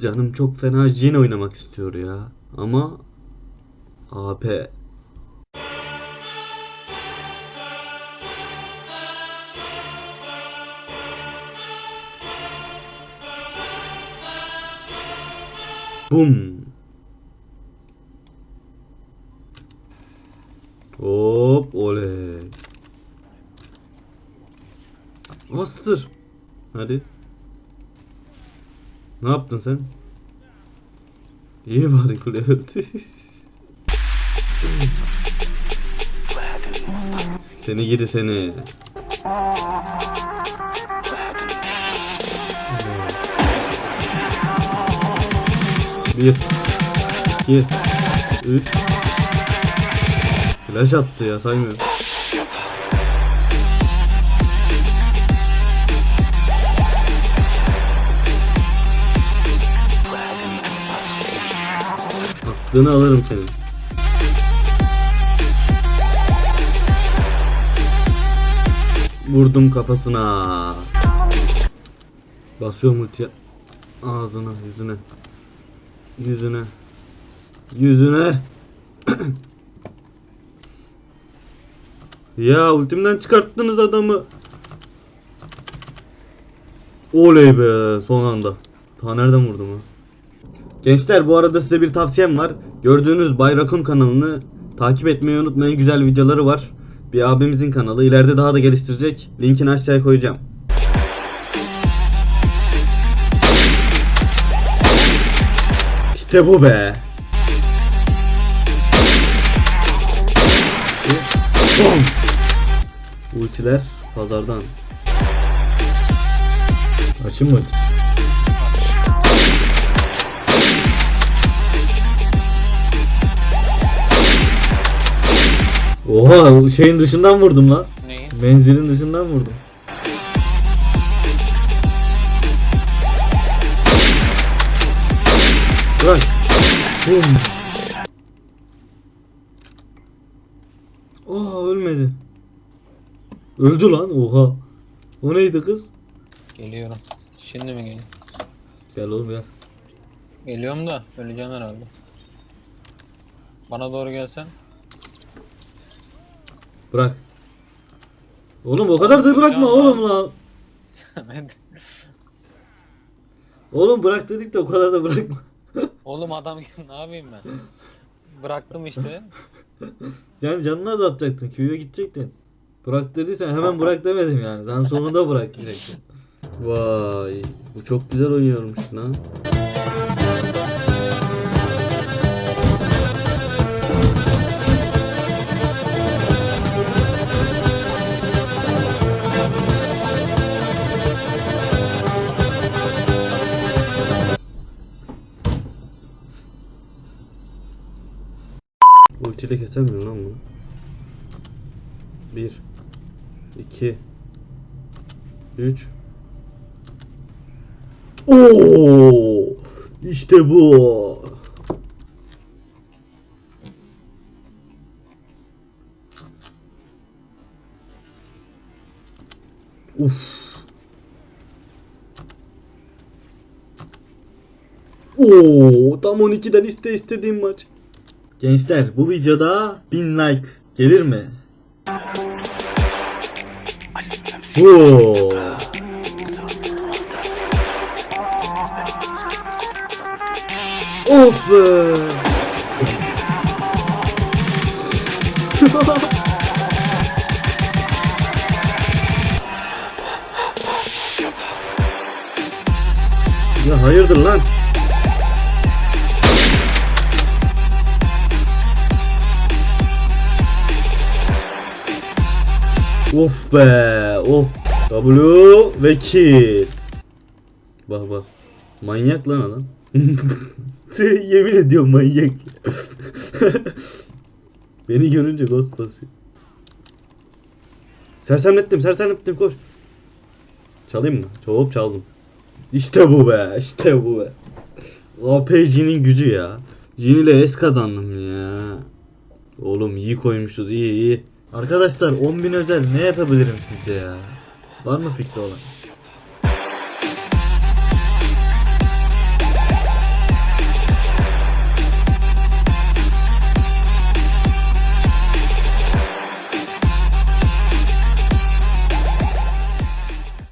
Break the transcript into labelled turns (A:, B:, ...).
A: Canım çok fena Jin oynamak istiyor ya. Ama AP. Bum. Hop oley. Bastır. Hadi. Ne yaptın sen? İyi bari kule seni gidi seni. Bir, iki, üç. Flash attı ya saymıyorum. Aklını alırım senin. Vurdum kafasına. Basıyorum ultiye. Ağzına, yüzüne. Yüzüne. Yüzüne. ya ultimden çıkarttınız adamı. Oley be son anda. Ta nereden vurdum ha? Gençler bu arada size bir tavsiyem var. Gördüğünüz Bayrakun kanalını takip etmeyi unutmayın. Güzel videoları var. Bir abimizin kanalı. İleride daha da geliştirecek. Linkini aşağıya koyacağım. İşte bu be. Ultiler pazardan.
B: Açayım mı?
A: Oha şeyin dışından vurdum lan.
C: Neyi?
A: Menzilin dışından vurdum. Bırak. Bum. Oha ölmedi. Öldü lan oha. O neydi kız?
C: Geliyorum. Şimdi mi geliyor?
A: Gel oğlum gel.
C: Geliyorum da öleceğim herhalde. Bana doğru gelsen.
A: Bırak. Oğlum o kadar da bırakma oğlum lan.
C: Ben-
A: Oğlum bırak dedik de o kadar da bırakma.
C: Oğlum adam ne yapayım ben? Bıraktım işte.
A: Yani canını azaltacaktın. Köy'e gidecektin. Bırak dediysen hemen bırak demedim yani. Sen sonunda bırak diyecektin. Vay. Bu çok güzel oynuyormuş lan. Ultiyle kesemiyorum lan bunu. 1 2 3 Oo! İşte bu. Uf. Oo, tam 12'den iste istediğim maç. Gençler bu videoda 1000 like gelir mi? Oo. Of ya hayırdır lan? Of be of. W ve kill. Bak bak. Manyak lan adam. Yemin ediyorum manyak. Beni görünce ghost basıyor. Sersemlettim sersemlettim koş. Çalayım mı? Çok çaldım. İşte bu be işte bu be. APG'nin gücü ya. Jin ile S kazandım ya. Oğlum iyi koymuşuz iyi iyi. Arkadaşlar 10.000 özel ne yapabilirim sizce ya? Var mı fikri olan?